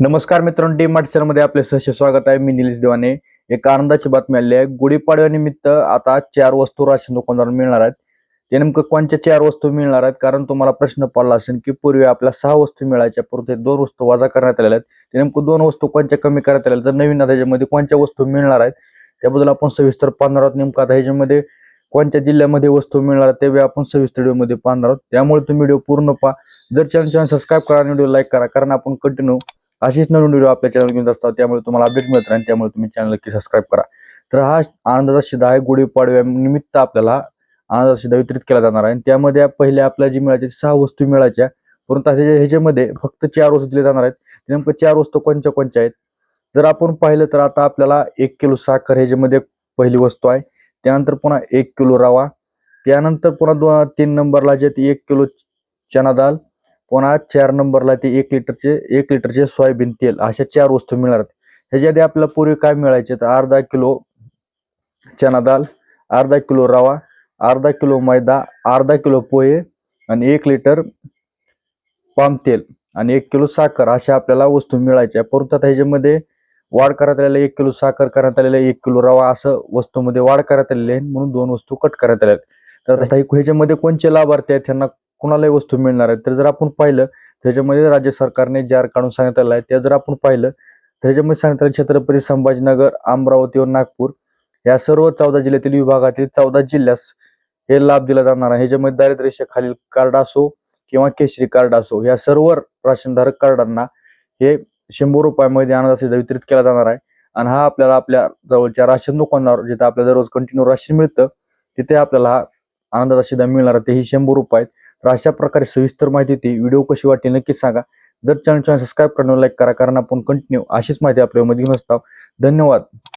नमस्कार मित्रांनो डी मार्टमध्ये आपले सहर्ष स्वागत आहे. मी निलेश देवाने. एक आनंदाची बातमी आली आहे. गुढीपाडव्यानिमित्त आता चार वस्तू राशन दुकानदार मिळणार आहेत. ते नेमकं कोणत्या चार वस्तू मिळणार आहेत? कारण तुम्हाला प्रश्न पडला असेल की पूर्वी आपल्या सहा वस्तू मिळायच्या परंतु दोन वस्तू वजा करण्यात आलेल्या आहेत. ते नेमकं दोन वस्तू कोणत्या कमी करण्यात आल्या आहेत? तर नवीन आता कोणत्या वस्तू मिळणार आहेत? त्याबद्दल आपण सविस्तर पाहणार आहोत. नेमकं आता ह्याच्यामध्ये कोणत्या जिल्ह्यामध्ये वस्तू मिळणार आहेत ते आपण सविस्तर व्हिडिओमध्ये पाहणार आहोत. त्यामुळे तुम्ही व्हिडिओ पूर्ण पहा. जर चॅनल चॅनल सबस्क्राईब करा आणि व्हिडिओ लाईक करा कारण आपण कंटिन्यू अशीच नवीन व्हिडिओ आपल्या चॅनल घेऊन असतात. त्यामुळे तुम्हाला अपडेट मिळत राहील. त्यामुळे तुम्ही चॅनल नक्की सबस्क्राईब करा. तर हा आनंदाचा शिधा आहे. गुढीपाडव्या निमित्त आपल्याला आनंदाचा शिधा वितरित केला जाणार आहे. आणि त्यामध्ये पहिले आपल्या जी मिळायची सहा वस्तू मिळायच्या. परंतु आता ह्याच्यामध्ये फक्त चार वस्तू दिल्या जाणार आहेत. नेमकं चार वस्तू कोणत्या कोणत्या आहेत? जर आपण पाहिलं तर आता आपल्याला एक किलो साखर ह्याच्यामध्ये पहिली वस्तू आहे. त्यानंतर पुन्हा एक किलो रवा. त्यानंतर पुन्हा दोन तीन नंबरला जे एक किलो चना दाल. पुन्हा चार नंबरला ते एक लिटरचे एक लिटरचे सोयाबीन तेल अशा चार वस्तू मिळणार आहेत. ह्याच्या आधी आपल्याला पूर्वी काय मिळायचे तर अर्धा किलो चना दाल अर्धा किलो रवा अर्धा किलो मैदा अर्धा किलो पोहे आणि एक लिटर पाम तेल आणि एक किलो साखर अशा आपल्याला वस्तू मिळायच्या. परंतु आता ह्याच्यामध्ये वाढ करण्यात आलेल्या एक किलो साखर करण्यात आलेल्या एक किलो रवा असं वस्तूमध्ये वाढ करण्यात आलेली आहे. म्हणून दोन वस्तू कट करण्यात आल्या आहेत. तर आता ह्याच्यामध्ये कोणते लाभार्थी आहेत? त्यांना कुणालाही वस्तू मिळणार आहेत तर जर आपण पाहिलं त्याच्यामध्ये राज्य सरकारने जार काढून सांगितलेलं आहे ते जर आपण पाहिलं त्याच्यामध्ये सांगण्यात सांगितलं छत्रपती संभाजीनगर अमरावती व नागपूर या सर्व चौदा जिल्ह्यातील विभागातील चौदा जिल्ह्यास हे लाभ दिला जाणार आहे ह्याच्यामध्ये दारिद्र्य खालील कार्ड असो किंवा केशरी कार्ड असो या सर्व राशनधारक कार्डांना हे शंभर रुपयामध्ये आनंदाचे वितरित केला जाणार आहे आणि हा आपल्याला आपल्या जवळच्या राशन दुकानावर जिथे आपल्याला दररोज कंटिन्यू राशन मिळतं तिथे आपल्याला हा आनंदाचा शिधा मिळणार आहे तेही शंभर रुपये आहेत. तर अशा प्रकारे सविस्तर माहिती ती व्हिडिओ कशी वाटली नक्कीच सांगा. जर चॅनल चॅनल सबस्क्राईब करणं लाईक करा. कारण आपण कंटिन्यू अशीच माहिती आपल्या मध्ये घेऊन असतो. धन्यवाद.